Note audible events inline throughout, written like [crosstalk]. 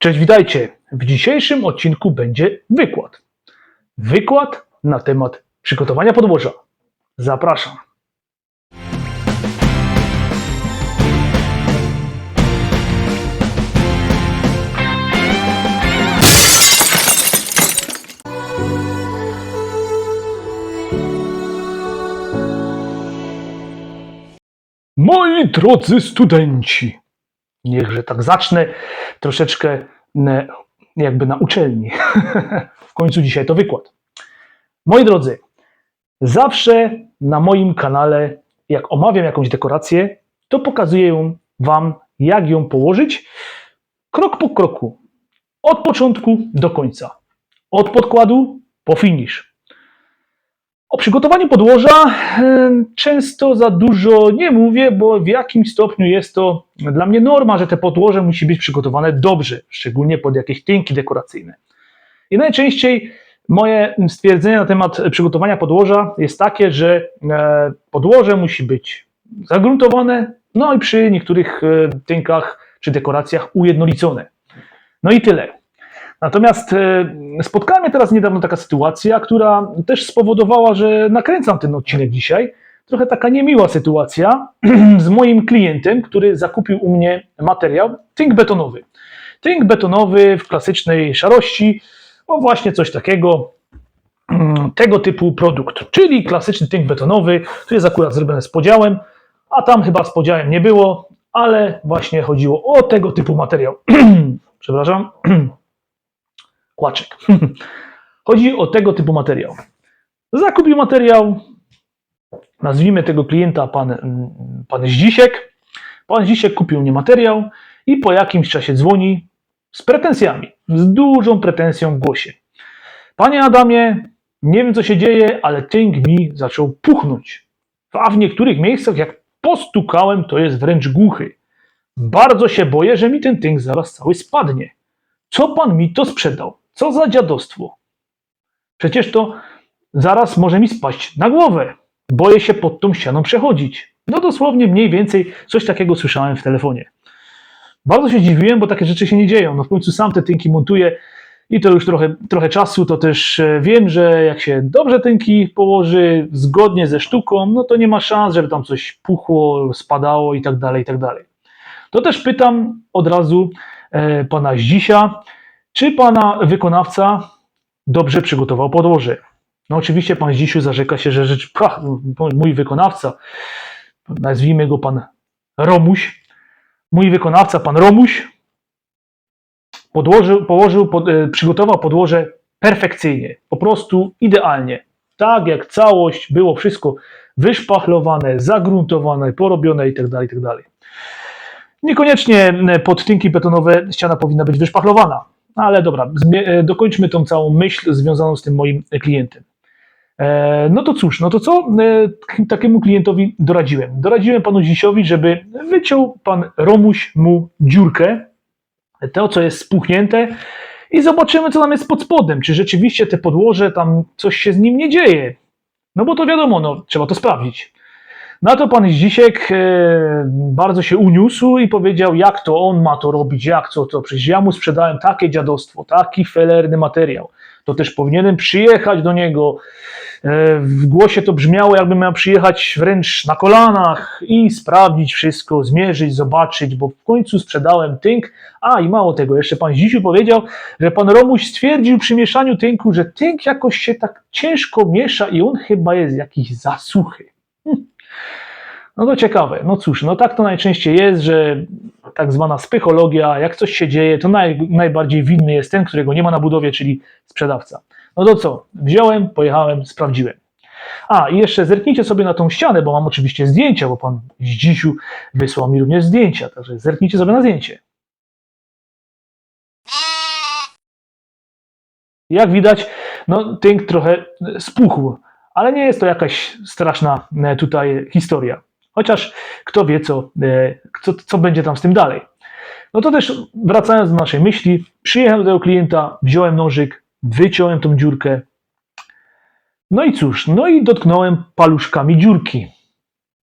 Cześć, witajcie. W dzisiejszym odcinku będzie wykład. Wykład na temat przygotowania podłoża. Zapraszam. Moi drodzy studenci, niechże tak zacznę troszeczkę ne, jakby na uczelni. [laughs] w końcu dzisiaj to wykład. Moi drodzy, zawsze na moim kanale, jak omawiam jakąś dekorację, to pokazuję Wam, jak ją położyć krok po kroku. Od początku do końca. Od podkładu po finish. O przygotowaniu podłoża e, często za dużo nie mówię, bo w jakimś stopniu jest to dla mnie norma, że te podłoże musi być przygotowane dobrze, szczególnie pod jakieś tynki dekoracyjne. I najczęściej moje stwierdzenie na temat przygotowania podłoża jest takie, że e, podłoże musi być zagruntowane, no i przy niektórych e, tynkach czy dekoracjach ujednolicone. No i tyle. Natomiast e, spotkała mnie teraz niedawno taka sytuacja, która też spowodowała, że nakręcam ten odcinek dzisiaj. Trochę taka niemiła sytuacja [clears throat] z moim klientem, który zakupił u mnie materiał tynk betonowy. Tynk betonowy w klasycznej szarości, o właśnie coś takiego, mm, tego typu produkt, czyli klasyczny tynk betonowy, który jest akurat zrobiony z podziałem, a tam chyba z podziałem nie było, ale właśnie chodziło o tego typu materiał. [clears throat] Przepraszam. [clears throat] kłaczek. [laughs] Chodzi o tego typu materiał. Zakupił materiał, nazwijmy tego klienta pan, mm, pan Zdzisiek. Pan Zdzisiek kupił mnie materiał i po jakimś czasie dzwoni z pretensjami, z dużą pretensją w głosie. Panie Adamie, nie wiem co się dzieje, ale tynk mi zaczął puchnąć. A w niektórych miejscach, jak postukałem, to jest wręcz głuchy. Bardzo się boję, że mi ten tynk zaraz cały spadnie. Co pan mi to sprzedał? Co za dziadostwo? Przecież to zaraz może mi spaść na głowę. Boję się pod tą ścianą przechodzić. No dosłownie mniej więcej coś takiego słyszałem w telefonie. Bardzo się dziwiłem, bo takie rzeczy się nie dzieją. No w końcu sam te tynki montuję i to już trochę, trochę czasu, to też e, wiem, że jak się dobrze tynki położy, zgodnie ze sztuką, no to nie ma szans, żeby tam coś puchło, spadało i tak dalej, i tak dalej. To też pytam od razu e, pana Zdzisia, czy pana wykonawca dobrze przygotował podłoże? No oczywiście pan Zdzisiu zarzeka się, że rzecz, pach, mój wykonawca, nazwijmy go pan Romuś, mój wykonawca, pan Romuś, podłożył, położył, pod, e, przygotował podłoże perfekcyjnie, po prostu idealnie. Tak jak całość, było wszystko wyszpachlowane, zagruntowane, porobione itd., itd. Niekoniecznie e, pod tynki betonowe ściana powinna być wyszpachlowana. Ale dobra, e, dokończmy tą całą myśl związaną z tym moim klientem. E, No to cóż, no to co e, takiemu klientowi doradziłem? Doradziłem panu Dzisiowi, żeby wyciął pan Romuś mu dziurkę, to co jest spuchnięte i zobaczymy co tam jest pod spodem, czy rzeczywiście te podłoże, tam coś się z nim nie dzieje. No bo to wiadomo, no trzeba to sprawdzić. Na to pan Zdzisiek e, bardzo się uniósł i powiedział, jak to on ma to robić, jak co to, przecież ja mu sprzedałem takie dziadostwo, taki felerny materiał, to też powinienem przyjechać do niego. E, w głosie to brzmiało, jakbym miał przyjechać wręcz na kolanach i sprawdzić wszystko, zmierzyć, zobaczyć, bo w końcu sprzedałem tynk. A i mało tego, jeszcze pan Zdzisiu powiedział, że pan Romuś stwierdził przy mieszaniu tynku, że tynk jakoś się tak ciężko miesza i on chyba jest jakiś zasuchy. No to ciekawe. No cóż, no tak to najczęściej jest, że tak zwana psychologia, jak coś się dzieje, to naj, najbardziej winny jest ten, którego nie ma na budowie, czyli sprzedawca. No to co? Wziąłem, pojechałem, sprawdziłem. A, i jeszcze zerknijcie sobie na tą ścianę, bo mam oczywiście zdjęcia, bo pan Zdzisiu wysłał mi również zdjęcia, także zerknijcie sobie na zdjęcie. Jak widać, no tynk trochę spuchł, ale nie jest to jakaś straszna e, tutaj historia. Chociaż kto wie, co, e, co, co będzie tam z tym dalej. No to też wracając do naszej myśli, przyjechałem do tego klienta, wziąłem nożyk, wyciąłem tą dziurkę. No i cóż, no i dotknąłem paluszkami dziurki.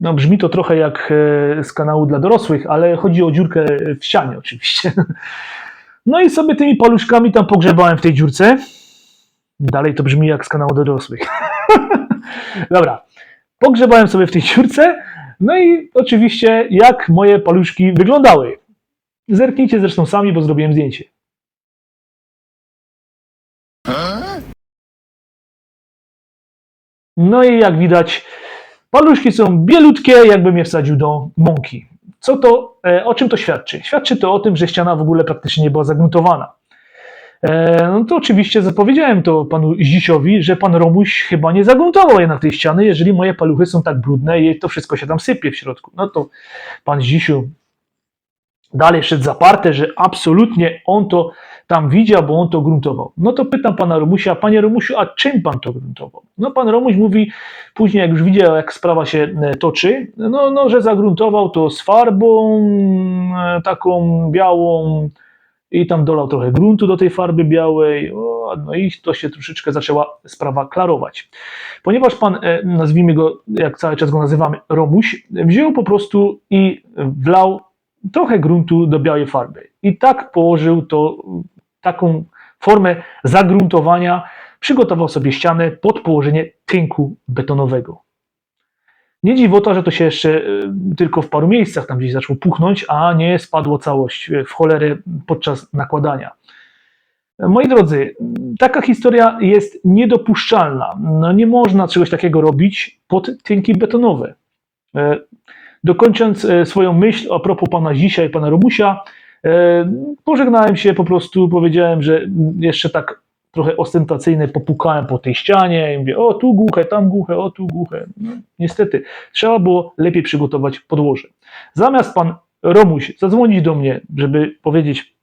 No brzmi to trochę jak e, z kanału dla dorosłych, ale chodzi o dziurkę w ścianie oczywiście. [laughs] No i sobie tymi paluszkami tam pogrzebałem w tej dziurce. Dalej to brzmi jak z kanału dorosłych. [laughs] [laughs] Dobra. Pogrzebałem sobie w tej dziurce. No i oczywiście jak moje paluszki wyglądały. Zerknijcie zresztą sami, bo zrobiłem zdjęcie. No i jak widać, paluszki są bielutkie, jakbym je wsadził do mąki. Co to, e, o czym to świadczy? Świadczy to o tym, że ściana w ogóle praktycznie nie była zagruntowana. E, No to oczywiście zapowiedziałem to panu Zisiowi, że pan Romuś chyba nie zagruntował jednak tej ściany, jeżeli moje paluchy są tak brudne i to wszystko się tam sypie w środku. No to pan Zisiu dalej szedł zaparte, że absolutnie on to tam widział, bo on to gruntował. No to pytam pana Romusia, panie Romusiu, a czym pan to gruntował? No pan Romuś mówi, później jak już widział, jak sprawa się e, toczy, no, no że zagruntował to z farbą e, taką białą i tam dolał trochę gruntu do tej farby białej, o, no i to się troszeczkę zaczęła sprawa klarować. Ponieważ pan, e, nazwijmy go, jak cały czas go nazywamy, Romuś, wziął po prostu i wlał trochę gruntu do białej farby. I tak położył to, taką formę zagruntowania, przygotował sobie ścianę pod położenie tynku betonowego. Nie dziwota, że to się jeszcze y, tylko w paru miejscach tam gdzieś zaczęło puchnąć, a nie spadło całość y, w cholerę podczas nakładania. Moi drodzy, taka historia jest niedopuszczalna. No nie można czegoś takiego robić pod tynki betonowe. E, Dokończąc e, swoją myśl a propos pana Zisia i pana Romusia, e, pożegnałem się po prostu, powiedziałem, że jeszcze tak trochę ostentacyjnie popukałem po tej ścianie i mówię, o tu głuche, tam głuche, o tu głuche. No, niestety, trzeba było lepiej przygotować podłoże. Zamiast pan Romuś zadzwonić do mnie, żeby powiedzieć,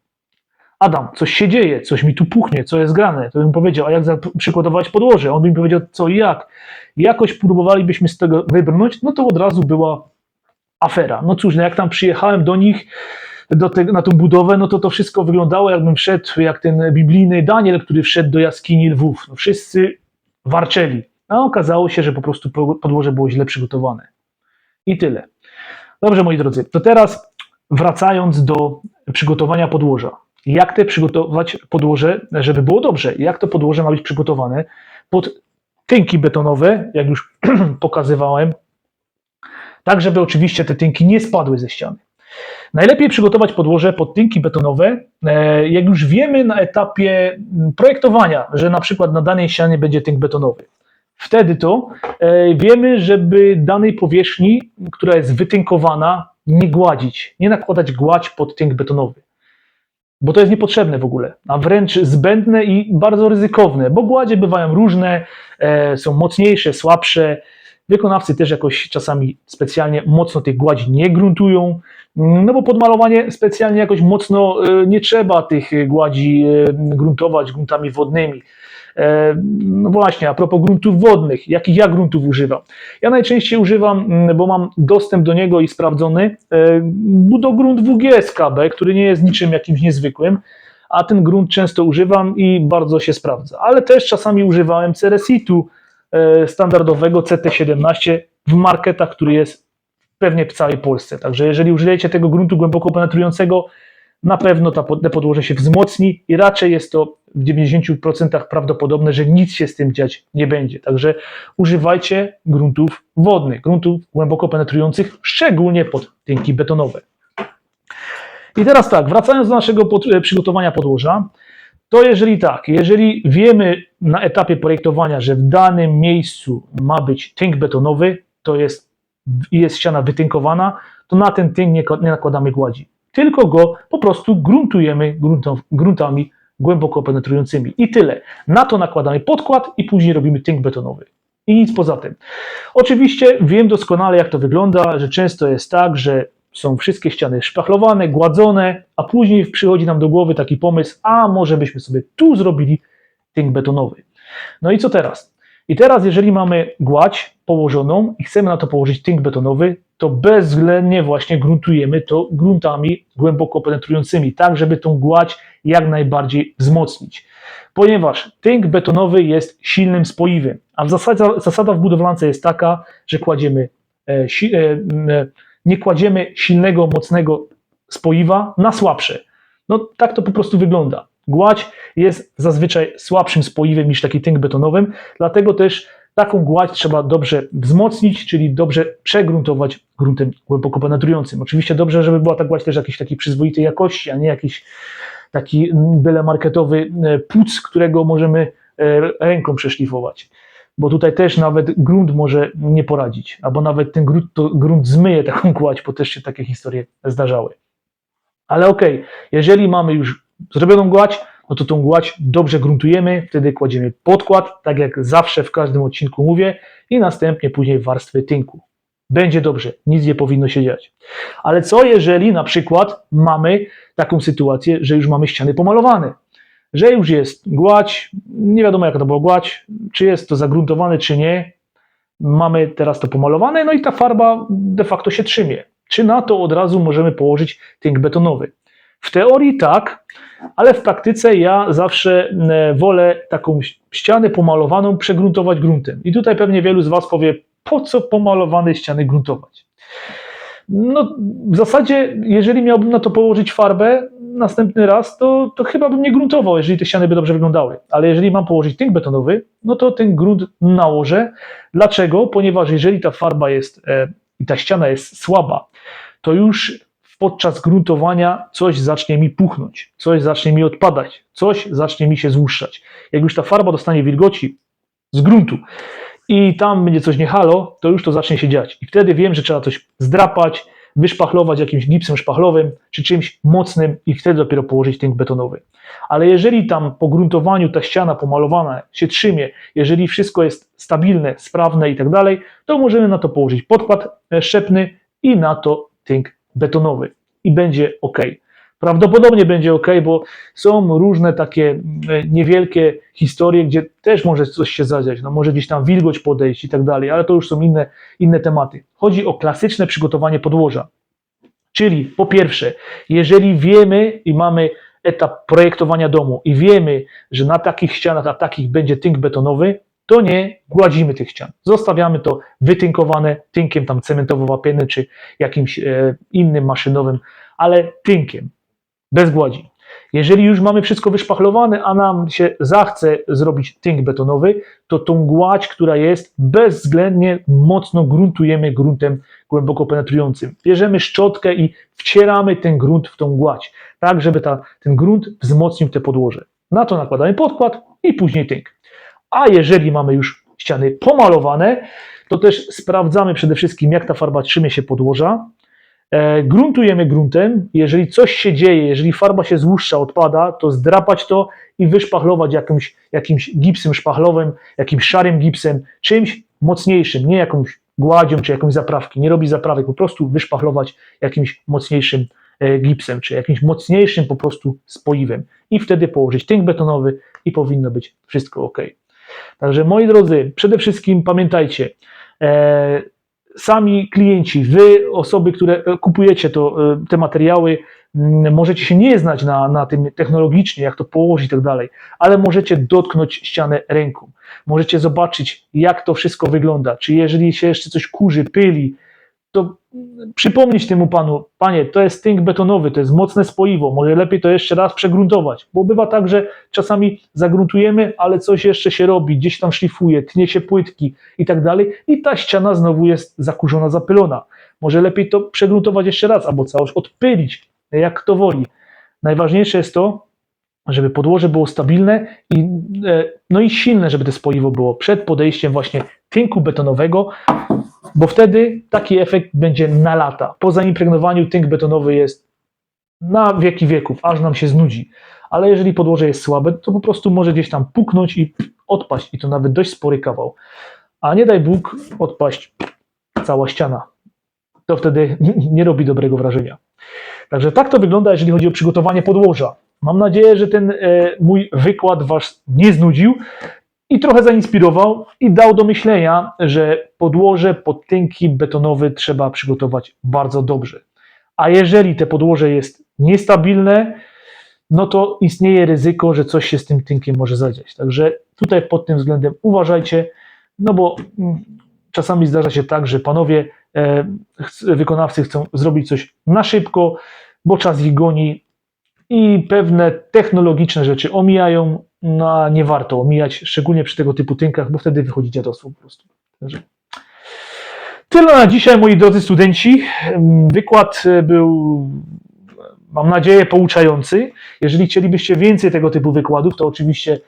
Adam, coś się dzieje, coś mi tu puchnie, co jest grane, to bym powiedział, a jak przygotować podłoże? On by mi powiedział, co i jak. Jakoś próbowalibyśmy z tego wybrnąć, no to od razu była afera. No cóż, no jak tam przyjechałem do nich, do te, na tą budowę, no to to wszystko wyglądało, jakbym wszedł, jak ten biblijny Daniel, który wszedł do jaskini lwów. No, wszyscy warczeli. A okazało się, że po prostu po- podłoże było źle przygotowane. I tyle. Dobrze, moi drodzy, to teraz wracając do przygotowania podłoża. Jak te przygotować podłoże, żeby było dobrze? Jak to podłoże ma być przygotowane pod tynki betonowe, jak już [clears throat] pokazywałem, tak żeby oczywiście te tynki nie spadły ze ściany. Najlepiej przygotować podłoże pod tynki betonowe, e, jak już wiemy na etapie mm, projektowania, że na przykład na danej ścianie będzie tynk betonowy. Wtedy to e, wiemy, żeby danej powierzchni, która jest wytynkowana, nie gładzić, nie nakładać gładź pod tynk betonowy. Bo to jest niepotrzebne w ogóle, a wręcz zbędne i bardzo ryzykowne, bo gładzie bywają różne, e, są mocniejsze, słabsze, Wykonawcy też jakoś czasami specjalnie mocno tych gładzi nie gruntują, no bo podmalowanie specjalnie jakoś mocno e, nie trzeba tych gładzi e, gruntować gruntami wodnymi. E, No właśnie, a propos gruntów wodnych, jakich ja gruntów używam? Ja najczęściej używam, bo mam dostęp do niego i sprawdzony, e, budogrunt WG z KB, który nie jest niczym jakimś niezwykłym, a ten grunt często używam i bardzo się sprawdza. Ale też czasami używałem Ceresitu, e, standardowego CT17 w marketach, który jest pewnie w całej Polsce. Także jeżeli użyjecie tego gruntu głęboko penetrującego, na pewno te podłoże się wzmocni i raczej jest to w 90% prawdopodobne, że nic się z tym dziać nie będzie. Także używajcie gruntów wodnych, gruntów głęboko penetrujących, szczególnie pod tynki betonowe. I teraz tak, wracając do naszego pod, e, przygotowania podłoża, to jeżeli tak, jeżeli wiemy na etapie projektowania, że w danym miejscu ma być tynk betonowy, to jest, jest ściana wytynkowana, to na ten tynk nie, nie nakładamy gładzi. Tylko go po prostu gruntujemy gruntow, gruntami głęboko penetrującymi. I tyle. Na to nakładamy podkład i później robimy tynk betonowy. I nic poza tym. Oczywiście wiem doskonale, jak to wygląda, że często jest tak, że są wszystkie ściany szpachlowane, gładzone, a później przychodzi nam do głowy taki pomysł, a może byśmy sobie tu zrobili tynk betonowy. No i co teraz? I teraz, jeżeli mamy gładź położoną i chcemy na to położyć tynk betonowy, to bezwzględnie właśnie gruntujemy to gruntami głęboko penetrującymi, tak żeby tą gładź jak najbardziej wzmocnić. Ponieważ tynk betonowy jest silnym spoiwem, a w zasadzie, zasada w budowlance jest taka, że kładziemy e, si, e, e, nie kładziemy silnego, mocnego spoiwa na słabsze. No tak to po prostu wygląda. Gładź jest zazwyczaj słabszym spoiwem niż taki tynk betonowym, dlatego też taką gładź trzeba dobrze wzmocnić, czyli dobrze przegruntować gruntem głęboko penetrującym. Oczywiście dobrze, żeby była ta gładź też jakiejś takiej przyzwoitej jakości, a nie jakiś taki byle marketowy e, płuc, którego możemy e, ręką przeszlifować. Bo tutaj też nawet grunt może nie poradzić, albo nawet ten grunt, to grunt zmyje taką [laughs] gładź, bo też się takie historie zdarzały. Ale okej, okay, jeżeli mamy już zrobioną gładź, no to tą gładź dobrze gruntujemy, wtedy kładziemy podkład, tak jak zawsze w każdym odcinku mówię, i następnie później warstwy tynku. Będzie dobrze, nic nie powinno się dziać. Ale co jeżeli na przykład mamy taką sytuację, że już mamy ściany pomalowane? Że już jest gładź, nie wiadomo jaka to była gładź, czy jest to zagruntowane, czy nie. Mamy teraz to pomalowane, no i ta farba de facto się trzymie. Czy na to od razu możemy położyć tynk betonowy? W teorii tak, ale w praktyce ja zawsze e, wolę taką ścianę pomalowaną przegruntować gruntem. I tutaj pewnie wielu z Was powie, po co pomalowane ściany gruntować? No, w zasadzie, jeżeli miałbym na to położyć farbę następny raz, to, to chyba bym nie gruntował, jeżeli te ściany by dobrze wyglądały. Ale jeżeli mam położyć tynk betonowy, no to ten grunt nałożę. Dlaczego? Ponieważ jeżeli ta farba jest e, i ta ściana jest słaba, to już podczas gruntowania coś zacznie mi puchnąć, coś zacznie mi odpadać, coś zacznie mi się złuszczać. Jak już ta farba dostanie wilgoci z gruntu i tam będzie coś nie halo, to już to zacznie się dziać. I wtedy wiem, że trzeba coś zdrapać, wyszpachlować jakimś gipsem szpachlowym czy czymś mocnym i wtedy dopiero położyć tynk betonowy. Ale jeżeli tam po gruntowaniu ta ściana pomalowana się trzymie, jeżeli wszystko jest stabilne, sprawne i tak dalej, to możemy na to położyć podkład e, szczepny i na to tynk betonowy i będzie ok. Prawdopodobnie będzie ok, bo są różne takie e, niewielkie historie, gdzie też może coś się zadziać, no może gdzieś tam wilgoć podejść i tak dalej, ale to już są inne, inne tematy. Chodzi o klasyczne przygotowanie podłoża. Czyli po pierwsze, jeżeli wiemy i mamy etap projektowania domu i wiemy, że na takich ścianach, na takich będzie tynk betonowy, to nie gładzimy tych ścian. Zostawiamy to wytynkowane tynkiem tam cementowo-wapiennym czy jakimś e, innym maszynowym, ale tynkiem, bez gładzi. Jeżeli już mamy wszystko wyszpachlowane, a nam się zachce zrobić tynk betonowy, to tą gładź, która jest, bezwzględnie mocno gruntujemy gruntem głęboko penetrującym. Bierzemy szczotkę i wcieramy ten grunt w tą gładź, tak żeby ta, ten grunt wzmocnił te podłoże. Na to nakładamy podkład i później tynk. A jeżeli mamy już ściany pomalowane, to też sprawdzamy przede wszystkim, jak ta farba trzymie się podłoża. E, gruntujemy gruntem. Jeżeli coś się dzieje, jeżeli farba się złuszcza, odpada, to zdrapać to i wyszpachlować jakimś, jakimś gipsem szpachlowym, jakimś szarym gipsem, czymś mocniejszym, nie jakąś gładzią czy jakąś zaprawki. Nie robi zaprawek, po prostu wyszpachlować jakimś mocniejszym e, gipsem, czy jakimś mocniejszym po prostu spoiwem. I wtedy położyć tynk betonowy i powinno być wszystko ok. Także moi drodzy, przede wszystkim pamiętajcie, e, sami klienci, wy, osoby, które kupujecie to, e, te materiały, m, możecie się nie znać na, na tym technologicznie, jak to położyć i tak dalej, ale możecie dotknąć ścianę ręką. Możecie zobaczyć, jak to wszystko wygląda. Czy jeżeli się jeszcze coś kurzy, pyli, to przypomnieć temu panu, panie, to jest tynk betonowy, to jest mocne spoiwo, może lepiej to jeszcze raz przegruntować, bo bywa tak, że czasami zagruntujemy, ale coś jeszcze się robi, gdzieś tam szlifuje, tnie się płytki i tak dalej i ta ściana znowu jest zakurzona, zapylona. Może lepiej to przegruntować jeszcze raz, albo całość odpylić, jak kto woli. Najważniejsze jest to, żeby podłoże było stabilne i, e, no i silne, żeby to spoiwo było przed podejściem właśnie tynku betonowego, bo wtedy taki efekt będzie na lata. Po zaimpregnowaniu tynk betonowy jest na wieki wieków, aż nam się znudzi. Ale jeżeli podłoże jest słabe, to po prostu może gdzieś tam puknąć i odpaść i to nawet dość spory kawał. A nie daj Bóg odpaść cała ściana. To wtedy [laughs] nie robi dobrego wrażenia. Także tak to wygląda, jeżeli chodzi o przygotowanie podłoża. Mam nadzieję, że ten e, mój wykład Was nie znudził i trochę zainspirował i dał do myślenia, że podłoże pod tynki betonowy trzeba przygotować bardzo dobrze. A jeżeli te podłoże jest niestabilne, no to istnieje ryzyko, że coś się z tym tynkiem może zadziać. Także tutaj pod tym względem uważajcie, no bo mm, czasami zdarza się tak, że panowie e, wykonawcy chcą zrobić coś na szybko, bo czas ich goni i pewne technologiczne rzeczy omijają, no nie warto omijać, szczególnie przy tego typu tynkach, bo wtedy wychodzi dziadostwo po prostu. Tyle na dzisiaj, moi drodzy studenci. Wykład e, był, mam nadzieję, pouczający. Jeżeli chcielibyście więcej tego typu wykładów, to oczywiście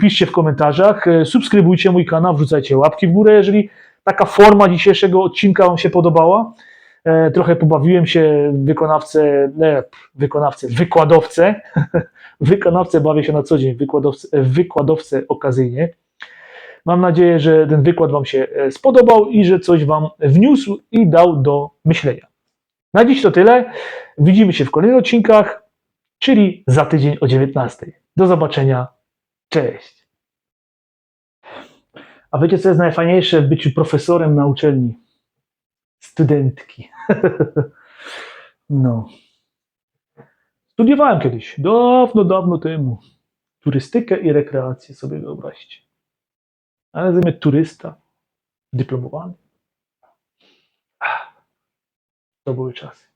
piszcie w komentarzach, e, subskrybujcie mój kanał, wrzucajcie łapki w górę, jeżeli taka forma dzisiejszego odcinka Wam się podobała. E, Trochę pobawiłem się wykonawcę, nie, wykonawcę, wykładowcę. [laughs] Wykonawcę bawię się na co dzień, wykładowcę, wykładowcę okazyjnie. Mam nadzieję, że ten wykład Wam się e, spodobał i że coś Wam wniósł i dał do myślenia. Na dziś to tyle. Widzimy się w kolejnych odcinkach, czyli za tydzień o 19. Do zobaczenia. Cześć. A wiecie, co jest najfajniejsze w byciu profesorem na uczelni? Studentki. [laughs] no. Studiowałem kiedyś, dawno, dawno temu. Turystykę i rekreację sobie wyobraźcie. Ale mnie turysta, dyplomowany. To były czasy.